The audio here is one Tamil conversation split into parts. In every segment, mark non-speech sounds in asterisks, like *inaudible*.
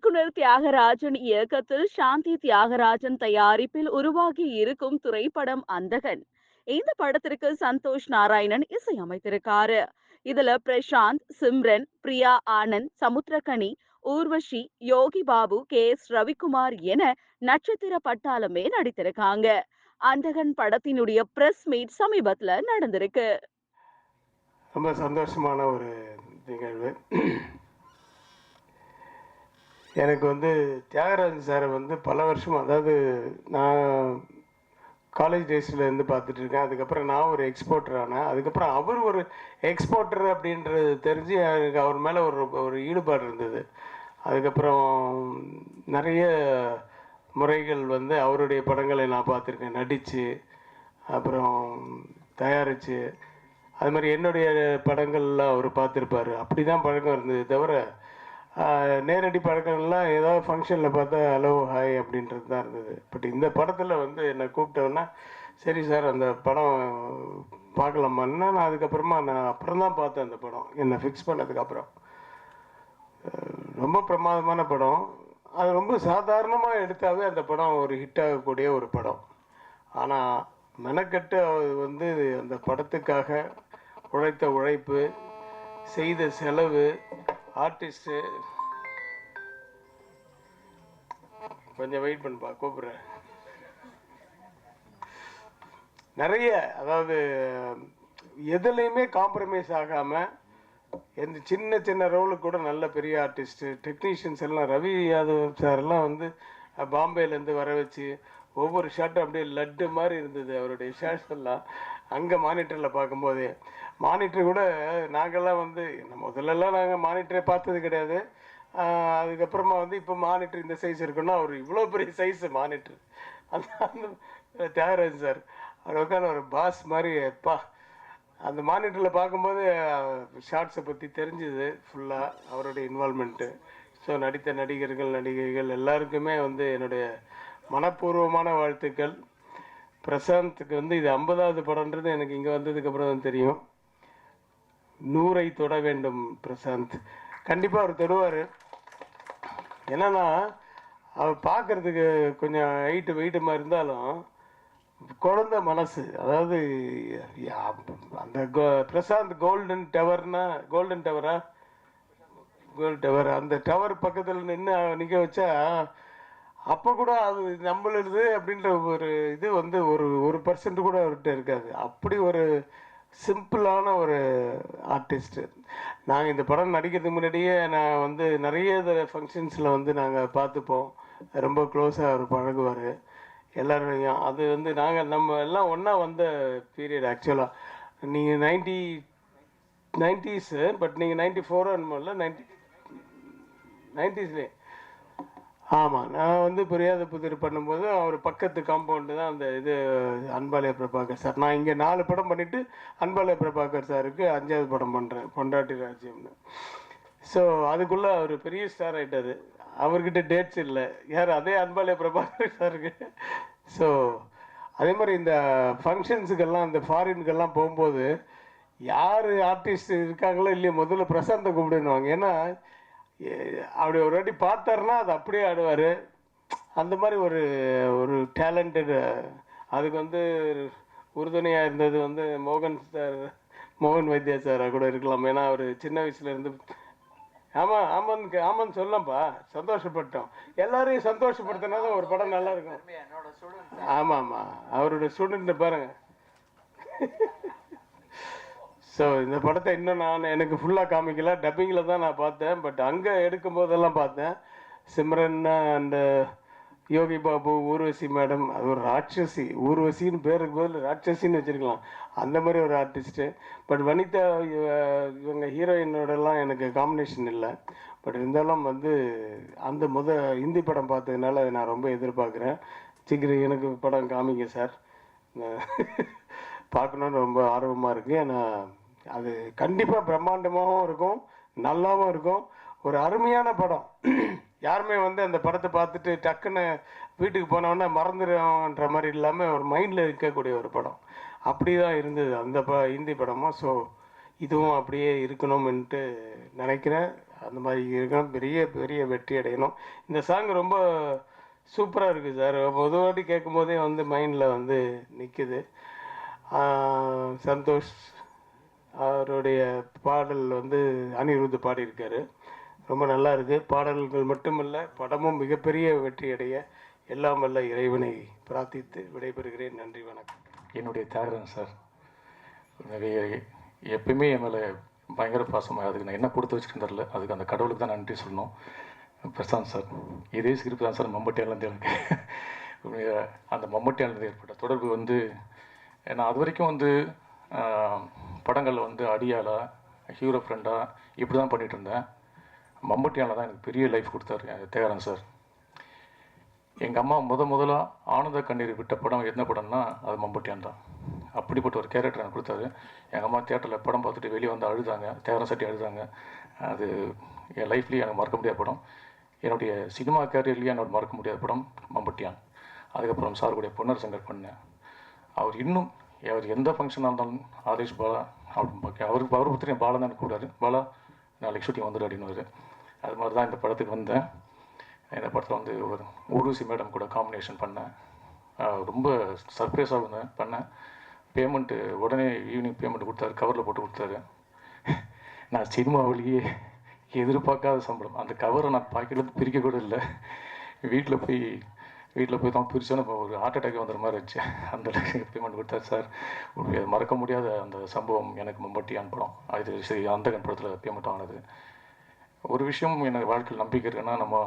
இயக்குனர் தியாகராஜன் இயக்கத்தில் சாந்தி தியாகராஜன் தயாரிப்பில் உருவாகி இருக்கும் திரைப்படம் அந்தகன். இந்த படத்திற்கு சந்தோஷ் நாராயணன் இசையமைத்திருக்காரு. இதுல பிரசாந்த் சிம்ரன் பிரியா ஆனந்த் சமுத்திரகனி ஊர்வஷி யோகி பாபு கே எஸ் ரவிக்குமார் என நட்சத்திர பட்டாளமே நடித்திருக்காங்க. அந்தகன் படத்தினுடைய பிரஸ் மீட் சமீபத்துல நடந்திருக்கு. ரொம்ப சந்தோஷமான ஒரு நிகழ்வு. எனக்கு வந்து தியாகராஜன் சாரை வந்து பல வருஷம் அதாவது நான் காலேஜ் டேஸில் இருந்து பார்த்துட்டு இருக்கேன். அதுக்கப்புறம் நான் ஒரு எக்ஸ்போர்ட்டர் ஆனேன். அதுக்கப்புறம் அவர் ஒரு எக்ஸ்போர்ட்டர் அப்படின்றது தெரிஞ்சு எனக்கு அவர் மேலே ஒரு ஒரு ஈடுபாடு இருந்தது. அதுக்கப்புறம் நிறைய முறைகள் வந்து அவருடைய படங்களை நான் பார்த்துருக்கேன். நடித்து அப்புறம் தயாரித்து அது மாதிரி என்னுடைய படங்கள்லாம் அவர் பார்த்துருப்பாரு. அப்படி தான் பழக்கம் இருந்தது தவிர நேரடி பழக்கங்கள்லாம் ஏதோ ஃபங்க்ஷனில் பார்த்தா ஹலோ ஹாய் அப்படின்றது தான் இருந்தது. பட் இந்த படத்தில் வந்து என்னை கூப்பிட்டோன்னா சரி சார் அந்த படம் பார்க்கலாமான்னா நான் அதுக்கப்புறமா நான் அப்புறம் தான் பார்த்தேன் அந்த படம். என்னை ஃபிக்ஸ் பண்ணதுக்கப்புறம் ரொம்ப பிரமாதமான படம். அது ரொம்ப சாதாரணமாக எடுத்தாவே அந்த படம் ஒரு ஹிட் ஆகக்கூடிய ஒரு படம். ஆனால் மெனக்கட்டு அது வந்து அந்த படத்துக்காக உழைத்த உழைப்பு செய்த செலவு ஆர்டிஸ்ட்டு கொஞ்சம் வெயிட் பண்ணுப்பா கூப்பிட்றேன். நிறைய அதாவது எதுலேயுமே காம்ப்ரமைஸ் ஆகாமல் எந்த சின்ன சின்ன ரோலுக்கு கூட நல்ல பெரிய ஆர்டிஸ்ட்டு டெக்னீஷியன்ஸ் எல்லாம் ரவி யாதவ் சார்லாம் வந்து பாம்பேலேருந்து வர வச்சு ஒவ்வொரு ஷாட்டும் அப்படியே லட்டு மாதிரி இருந்தது அவருடைய ஷாட்ஸ் எல்லாம் அங்கே மானிட்டரில் பார்க்கும்போதே. மானிட்டர் கூட நாங்கள்லாம் வந்து முதல்லலாம் நாங்கள் மானிட்டரே பார்த்தது கிடையாது. அதுக்கப்புறமா வந்து இப்போ மானிட்டர் இந்த சைஸ் இருக்குன்னா அவர் இவ்வளோ பெரிய சைஸு மானிட்டர். அந்த அந்த தியாகராஜ் சார். அவர் உட்காந்து ஒரு பாஸ் மாதிரி எப்பா. அந்த மானிட்டரில் பார்க்கும்போது ஷார்ட்ஸை பற்றி தெரிஞ்சுது ஃபுல்லாக அவருடைய இன்வால்மெண்ட்டு ஸோ நடித்த நடிகர்கள் நடிகைகள் எல்லாருக்குமே வந்து என்னுடைய மனப்பூர்வமான வாழ்த்துக்கள். பிரசாந்த்க்கு வந்து இது ஐம்பதாவது படம்ன்றது எனக்கு இங்கே வந்ததுக்கப்புறம் தான் தெரியும். நூறை தொட வேண்டும் பிரசாந்த். கண்டிப்பாக அவர் தொடுவார். என்னன்னா அவர் பார்க்கறதுக்கு கொஞ்சம் ஹைட்டு வெயிட்டுமா இருந்தாலும் குழந்த மனசு அதாவது அந்த கோ- பிரசாந்த் கோல்டன் டவர்னா கோல்டன் டவரா கோல்டன் டவர் அந்த டவர் பக்கத்தில் நின்று நிற்க வச்சா அப்போ கூட அது நம்மளுது அப்படின்ற ஒரு இது வந்து ஒரு ஒரு பர்சன்ட் கூட அவர்கிட்ட இருக்காது. அப்படி ஒரு சிம்பிளான ஒரு ஆர்டிஸ்ட்டு நாங்கள் இந்த படம் நடிக்கிறதுக்கு முன்னாடியே நான் வந்து நிறைய ஃபங்க்ஷன்ஸில் வந்து நாங்கள் பார்த்துப்போம். ரொம்ப க்ளோஸாக அவர் பழகுவார். எல்லாரையும் அது வந்து நாங்கள் நம்ம எல்லாம் ஒன்றா வந்த பீரியட் ஆக்சுவலாக நீங்கள் நைன்டி நைன்டிஸு பட் நீங்கள் நைன்டி ஃபோரோ என்னமோல நைன்டி நைன்டிஸ்லேயே ஆமாம் நான் வந்து புரியாத புதிர் பண்ணும்போது அவர் பக்கத்து காம்பவுண்டு தான் அந்த இது அன்பாலய பிரபாகர் சார். நான் இங்கே நாலு படம் பண்ணிவிட்டு அன்பாலய பிரபாகர் சாருக்கு அஞ்சாவது படம் பண்ணுறேன் பொண்டாட்டி ராஜ்யம்னு. ஸோ அதுக்குள்ளே அவர் பெரிய ஸ்டார் ஆகிட்டார் அவர்கிட்ட டேட்ஸ் இல்லை. யார்? அதே அன்பாலய பிரபாகர் சாருக்கு. ஸோ அதே மாதிரி இந்த ஃபங்க்ஷன்ஸுக்கெல்லாம் இந்த ஃபாரினுக்கெல்லாம் போகும்போது யார் ஆர்டிஸ்ட் இருக்காங்களோ இல்லையோ முதல்ல பிரசாந்தை கூப்பிடுவாங்க ஏன்னா அப்படி ஒரு வாட்டி பார்த்தாருன்னா அது அப்படியே ஆடுவார். அந்த மாதிரி ஒரு ஒரு டேலண்டட் அதுக்கு வந்து உறுதுணையாக இருந்தது வந்து மோகன் சார் மோகன் வைத்தியா சாராக கூட இருக்கலாம். ஏன்னா அவர் சின்ன வயசுல இருந்து ஆமாம் ஆமான்னு ஆமான்னு சொல்லலாம்ப்பா சந்தோஷப்பட்டோம். எல்லாரையும் சந்தோஷப்படுத்தினா தான் ஒரு படம் நல்லா இருக்கும். ஆமாம் ஆமாம் அவரோட ஸ்டூடெண்ட்டை பாருங்க. ஸோ இந்த படத்தை இன்னும் நான் எனக்கு ஃபுல்லாக காமிக்கல. டப்பிங்கில் தான் நான் பார்த்தேன். பட் அங்கே எடுக்கும் போதெல்லாம் பார்த்தேன். சிம்ரன் அந்த யோகி பாபு ஊர்வசி மேடம் அது ஒரு ராட்சசி. ஊர்வசின்னு பேருக்கு பதில் ராட்சசின்னு வச்சுருக்கலாம். அந்த மாதிரி ஒரு ஆர்டிஸ்ட்டு பட் வனிதா இவ- இவங்க ஹீரோயினோடலாம் எனக்கு காம்பினேஷன் இல்லை. பட் இருந்தாலும் வந்து அந்த முத ஹிந்தி படம் பார்த்ததுனால நான் ரொம்ப எதிர்பார்க்குறேன். சீக்கிரம் எனக்கு படம் காமிங்க சார். *laughs* பார்க்கணுன்னு ரொம்ப ஆர்வமாக இருக்குது ஏன்னா அது கண்டிப்பாக பிரம்மாண்டமாகவும் இருக்கும் நல்லாவும் இருக்கும். ஒரு அருமையான படம். *clears throat* யாருமே வந்து அந்த படத்தை பார்த்துட்டு டக்குன்னு வீட்டுக்கு போனவொடனே மறந்துடும்ன்ற மாதிரி இல்லாமல் ஒரு மைண்டில் இருக்கக்கூடிய ஒரு படம். அப்படி தான் இருந்தது அந்த ப ஹிந்தி படமும் ஸோ இதுவும் அப்படியே இருக்கணும்ன்ட்டு நினைக்கிறேன். அந்த மாதிரி இருக்கணும். பெரிய பெரிய வெற்றி அடையணும். இந்த சாங் ரொம்ப சூப்பராக இருக்குது சார். முத வாட்டி கேட்கும் போதே வந்து மைண்டில் வந்து நிற்குது சந்தோஷ் அவருடைய பாடல் வந்து அனிருத் பாடியிருக்காரு. ரொம்ப நல்லா இருக்குது பாடல்கள் மட்டுமல்ல படமும் மிகப்பெரிய வெற்றி அடைய எல்லாம் வல்ல இறைவனை பிரார்த்தித்து விடைபெறுகிறேன். நன்றி வணக்கம். என்னுடைய தியாகரன் சார். நிறைய எப்பயுமே என் மேலே பயங்கர பாசமாக அதுக்கு நான் என்ன கொடுத்து வச்சுருக்கேன் தெரில அதுக்கு அந்த கடவுளுக்கு தான் நன்றி சொல்லணும். பிரசாந்த் சார் இதே ஸ்கிரிப்ட் தான் சார் மம்பட்டியாலேருந்து எனக்கு அந்த மம்பட்டியாலேருந்து ஏற்பட்ட தொடர்பு வந்து ஏன்னா அது வரைக்கும் வந்து படங்களில் வந்து அடியாளா ஹீரோ ஃப்ரெண்டாக இப்படி தான் பண்ணிகிட்டு இருந்தேன். மம்பட்டியால தான் எனக்கு பெரிய லைஃப் கொடுத்தாரு தியாகராஜன் சார். எங்கள் அம்மா முத முதலாக ஆனந்த கண்ணீர் விட்ட படம் என்ன படம்னா அது மம்பட்டியான் தான். அப்படிப்பட்ட ஒரு கேரக்டர் எனக்கு கொடுத்தாரு. எங்கள் அம்மா தேட்டரில் படம் பார்த்துட்டு வெளியே வந்து அழுதாங்க தேவரன் சட்டி அழுதாங்க. அது என் லைஃப்லேயே எனக்கு மறக்க முடியாத படம். என்னுடைய சினிமா கேரியர்லேயே என்னோட மறக்க முடியாத படம் மம்பட்டியான். அதுக்கப்புறம் சார் கூட பொன்னர் சங்கர் பண்ணேன். அவர் இன்னும் அவர் எந்த ஃபங்க்ஷனாக இருந்தாலும் ஆதேஷ் பாலா அப்படின்னு பார்க்க. அவருக்கு அவர் பற்றி பாலா தான் கூடாரு பாலா நாளைக்கு ஷூட்டிங் வந்துடு அப்படின்னு அது மாதிரி தான் இந்த படத்துக்கு வந்தேன். இந்த படத்தில் வந்து ஒரு ஊர்வசி மேடம் கூட காம்பினேஷன் பண்ணேன். ரொம்ப சர்ப்ரைஸாக இருந்தேன் பண்ணேன். பேமெண்ட்டு உடனே ஈவினிங் பேமெண்ட் கொடுத்தாரு. கவரில் போட்டு கொடுத்தாரு. நான் சினிமாவிலேயே எதிர்பார்க்காத சம்பளம். அந்த கவரை நான் பாக்கெட்டில் பிரிக்க கூட இல்லை. வீட்டில் போய் வீட்டில் போய் தான் பிரிச்சோன்னு இப்போ ஒரு ஹார்ட் அட்டாக் வந்துடுற மாதிரி இருந்துச்சு அந்த பேமெண்ட் கொடுத்தாரு சார் உண்மையை மறக்க முடியாத அந்த சம்பவம் எனக்கு மம்பட்டியான் படம் அது சரி அந்த படத்தில் பேமெண்ட் ஆனது. ஒரு விஷயம் எனக்கு வாழ்க்கையில் நம்பிக்கை இருக்குன்னா நம்ம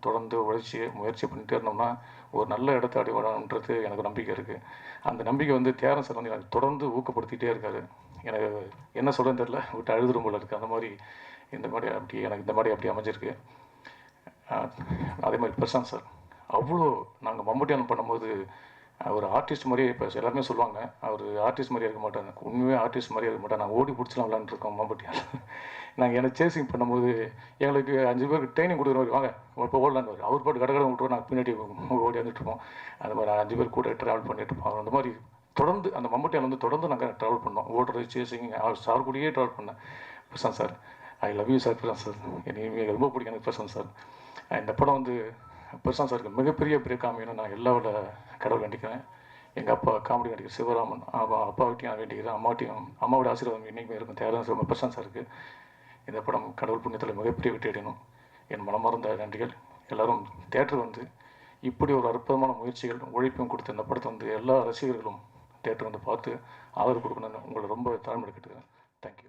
தொடர்ந்து உழைச்சி முயற்சி பண்ணிட்டே இருந்தோம்னா ஒரு நல்ல இடத்த அடைவணுன்றது எனக்கு நம்பிக்கை இருக்குது அந்த நம்பிக்கை வந்து தியாரம் சார் வந்து எனக்கு தொடர்ந்து ஊக்கப்படுத்திகிட்டே இருக்காரு. எனக்கு என்ன சொல்கிறேன்னு தெரில விட்டு அழுதுரும் போல இருக்குது அந்த மாதிரி இந்த மாதிரி அப்படி எனக்கு இந்த மாதிரி அப்படி அமைஞ்சிருக்கு. அதே மாதிரி பிரசாந்த் சார் அவ்வளோ நாங்கள் மம்முட்டியான் பண்ணும்போது அவர் ஆர்டிஸ்ட் மாதிரியே இப்போ எல்லாருமே சொல்லுவாங்க அவர் ஆர்டிஸ்ட் மாதிரியே இருக்க மாட்டாங்க உண்மையே ஆர்டிஸ்ட் மாதிரியே இருக்க மாட்டாங்க நாங்கள் ஓடி பிடிச்சலாம் விளாண்டுருக்கோம் மம்பட்டியால் நாங்கள் எனக்கு சேசிங் பண்ணும்போது எங்களுக்கு அஞ்சு பேருக்கு ட்ரைனிங் கொடுக்குறவங்க வாங்க இப்போ ஓடலான்னு வரும் அவர் பாட்டு கடகடை விட்டுருவோம் நாங்கள் பின்னாடி ஓடி வந்துட்டுருப்போம் அந்த மாதிரி அஞ்சு பேர் கூட ட்ராவல் பண்ணிட்டு இருப்போம். அந்த மாதிரி தொடர்ந்து அந்த மம்பட்டியால் வந்து தொடர்ந்து நாங்கள் ட்ராவல் பண்ணோம். ஓடுறது சேசிங் அவர் சார் கூடயே ட்ராவல் பண்ணேன். Prashanth sir I love you sir Prashanth sir. எனக்கு ரொம்ப பிடிக்கும் எனக்கு பிரசாந்த் சார். இந்த படம் வந்து பிரசாந்தான் சார் இருக்குது மிகப்பெரிய பிரேக் அமையணும் நான் எல்லாவோட கடவுள் வேண்டிக்கிறேன். எங்கள் அப்பா காமெடி நடிகர் சிவராமன் அப்பா அப்பாவிட்டையும் நான் வேண்டிக்கிறேன். அம்மாட்டையும் அம்மாவோட ஆசீர்வாதம் இன்றைக்குமே இருக்கும். தேவையான பிரசாந்தான் சார் இருக்குது இந்த படம் கடவுள் புண்ணியத்தில் மிகப்பெரிய வெற்றி அடையணும். என் மனமார்ந்த நன்றிகள். எல்லோரும் தேட்டர் வந்து இப்படி ஒரு அற்புதமான முயற்சிகள் உழைப்பும் கொடுத்த இந்த படத்தை வந்து எல்லா ரசிகர்களும் தேட்டர் வந்து பார்த்து ஆதரவு கொடுக்கணும்னு உங்களை ரொம்ப தாழ்மை கேட்டுக்கிறேன் தேங்க்யூ